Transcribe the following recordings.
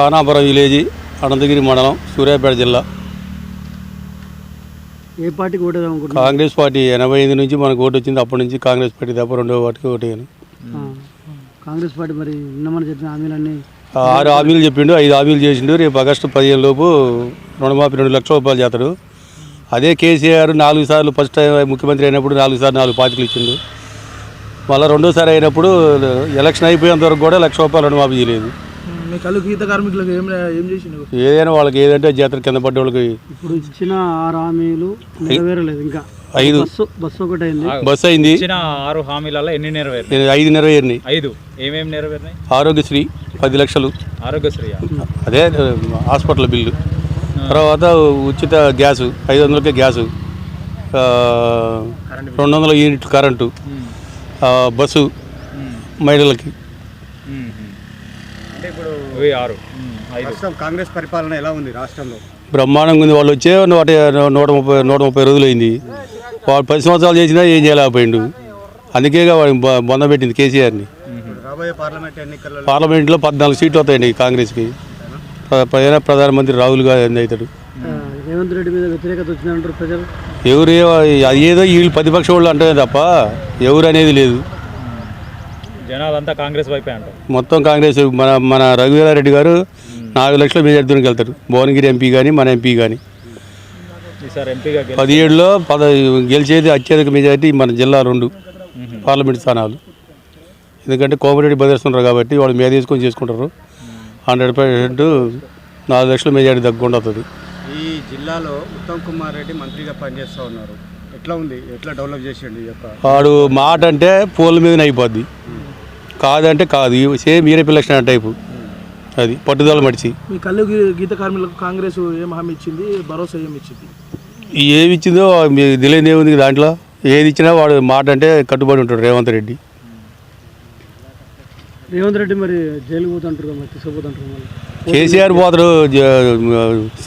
Kanapuram village Anantagiri మండలం సూర్యాపేట జిల్లా. ఏ పార్టీకి అనుకుంటున్నారు? కాంగ్రెస్ పార్టీ ఎనభై ఐదు నుంచి మనకు ఓటు వచ్చింది అప్పటి నుంచి కాంగ్రెస్ పార్టీ తప్ప రెండో ఓటేయను ఆ. కాంగ్రెస్ పార్టీ మరి నిన్నమని చెప్పిన హామీలన్నీ ఆరు హామీలు చెప్పిండు ఐదు హామీలు చేసిండు రేపు ఆగస్టు పదిహేను లోపు రుణమాఫీ రెండు లక్షల రూపాయలు చేస్తాడు. అదే కేసీఆర్ నాలుగు సార్లు ఫస్ట్ టైం ముఖ్యమంత్రి అయినప్పుడు నాలుగు సార్లు నాలుగు పాతికలు ఇచ్చిండు. మళ్ళీ రెండోసారి అయినప్పుడు ఎలక్షన్ అయిపోయేంత వరకు కూడా లక్ష రూపాయలు రుణమాఫీ చేయలేదు. మీ కళ్ళు గీత కార్మికులకు ఏం ఏం చేసిండు? ఏదైనా వాళ్ళకి ఏదంటే జాతర కింద పడ్డ వాళ్ళకి ఇప్పుడు ఇచ్చిన ఆరు హామీలు నెరవేరలేదు ఇంకా. ఐదు. బస్సు బస్సు ఒకటి అయింది బస్సు అయింది. ఇచ్చిన ఆరు హామీలలో ఎన్ని నెరవేరినాయి? ఐదు నెరవేరినాయి. ఐదు. ఏమేమి నెరవేరినాయి? ఆరోగ్యశ్రీ పది లక్షలు. ఆరోగ్యశ్రీ అదే హాస్పిటల్ బిల్లు. తర్వాత ఉచిత గ్యాసు ఐదు వందలకే గ్యాసు. రెండు వందల యూనిట్ కరెంటు. బస్సు మహిళలకి. అంటే ఇప్పుడు ఆరు. ప్రస్తుతం కాంగ్రెస్ పరిపాలన ఎలా ఉంది రాష్ట్రంలో? బ్రహ్మాండంగా ఉంది. వాళ్ళు వచ్చే నూట నూట ముప్పై నూట ముప్పై రోజులు అయింది వాడు పది సంవత్సరాలు చేసినా ఏం చేయలేకపోయిండు. అందుకేగా వాడు బొంద పెట్టింది కేసీఆర్ని. ఇప్పుడు రాబోయే పార్లమెంట్ ఎన్నికల్లో? పార్లమెంట్లో పద్నాలుగు సీట్లు వస్తాయండి కాంగ్రెస్కి. ప్ర- పైన ప్రధానమంత్రి రాహుల్ గాంధీ అవుతాడు. రేవంత్ రెడ్డి మీద వ్యతిరేకత వచ్చిందంటారు ప్రజలు? ఎవరు ఏదో వీళ్ళు ప్రతిపక్ష వాళ్ళు అంటే తప్ప ఎవరు అనేది లేదు. జనాలంతా కాంగ్రెస్ వైపే అంటారు. మొత్తం కాంగ్రెస్ మన మన రఘువీరారెడ్డి గారు నాలుగు లక్షల మెజార్టీకి వెళ్తారు భువనగిరి ఎంపీ కానీ మన ఎంపీ కానీ పదిహేడులో పద గెలిచేది అత్యధిక మెజార్టీ మన జిల్లా రెండు పార్లమెంట్ స్థానాలు. ఎందుకంటే కోమరెడ్డి బదిలిస్తున్నారు కాబట్టి వాళ్ళు మీద తీసుకొని చేసుకుంటారు. హండ్రెడ్ పర్సెంట్ నాలుగు లక్షల మెజార్టీ తగ్గకుండా వస్తుంది ఈ జిల్లాలో ఉత్తమ్ కుమార్ రెడ్డి మంత్రిగా పనిచేస్తూ ఉన్నారు. ఎట్లా ఉంది? ఎట్లా డెవలప్ చేసిండు ఈ యొక్క వాడు మాట అంటే పూల మీదనే అయిపోద్ది. కాదంటే కాదు. సేమ్ ఈరే పిల్లక్షణ టైపు. అది పట్టుదల మడిచి. మీ కళ్ళు గీత కార్మికులకు కాంగ్రెస్ ఏం హామీ ఇచ్చింది? భరోసా ఏం ఇచ్చింది? ఏమి ఇచ్చిందో తెలియదు ఏముంది దాంట్లో? ఏది ఇచ్చినా వాడు మాట అంటే కట్టుబడి ఉంటాడు రేవంత్ రెడ్డి. రేవంత్ రెడ్డి మరి జైలుకు పోతుంటారు తీసుకుపోతుంటారు కేసీఆర్ పోతాడు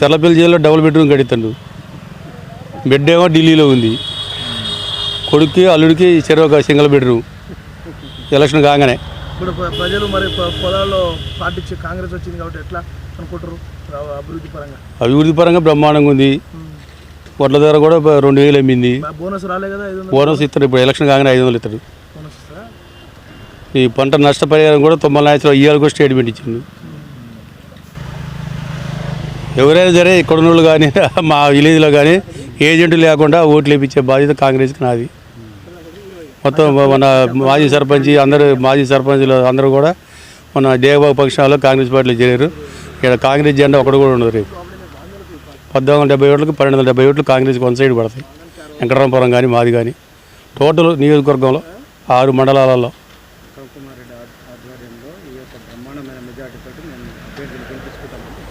సెల్లపల్లి జైల్లో డబుల్ బెడ్రూమ్ కడితాడు. బెడ్ ఏమో ఢిల్లీలో ఉంది. కొడుక్కి అల్లుడికి చెరో ఒక సింగిల్ బెడ్రూమ్. ఎలక్షన్ కాగానే. ఇప్పుడు ప్ర- ప్రజలు మరి పొలాల్లో పార్టీ కాంగ్రెస్ వచ్చింది కాబట్టి ఎట్లా అనుకుంటారు అభివృద్ధి పరంగా. అభివృద్ధి పరంగా బ్రహ్మాండంగా ఉంది. వడ్ల ధర కూడా రెండు వేలు అమ్మింది. బోనస్ రాలే కదా బోనస్ ఇస్తారు ఇప్పుడు. ఎలక్షన్ కాగానే ఐదు వందలు ఇస్తారు ఈ పంట నష్టపరిహారం కూడా తొంభై లక్షలు ఇయ్యాలి కూడా స్టేట్మెంట్ ఇచ్చింది ఎవరైనా సరే ఇక్కడ కానీ మా విలేజ్లో కానీ ఏజెంట్ లేకుండా ఓట్లు వేయించే బాధ్యత కాంగ్రెస్కి నాది. మొత్తం మన మాజీ సర్పంచ్ అందరూ మాజీ సర్పంచ్లు అందరూ కూడా మన దేవబాబు పక్షాల్లో కాంగ్రెస్ పార్టీలో చేరారు. ఇక్కడ కాంగ్రెస్ జెండా ఒకటి కూడా ఉండదు రేపు. పద్నాలుగు వందల డెబ్బై ఓట్లకు పన్నెండు వందల డెబ్బై ఓట్లు కాంగ్రెస్కి వన్ సైడ్ పడతాయి. వెంకటరామపురం కానీ మాది కానీ. టోటల్ నియోజకవర్గంలో ఆరు మండలాలలో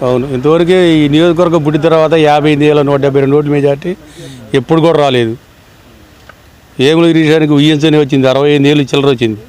అవును. ఇంతవరకు ఈ నియోజకవర్గం పుట్టిన తర్వాత యాభై ఎనిమిది వేల నూట డెబ్బై రెండు ఓట్ల మెజార్టీ ఎప్పుడు కూడా రాలేదు. ఏములు గిరీశానికి ఉయ్యించని వచ్చింది. అరవై ఐదు ఏళ్ళు చిల్లర వచ్చింది.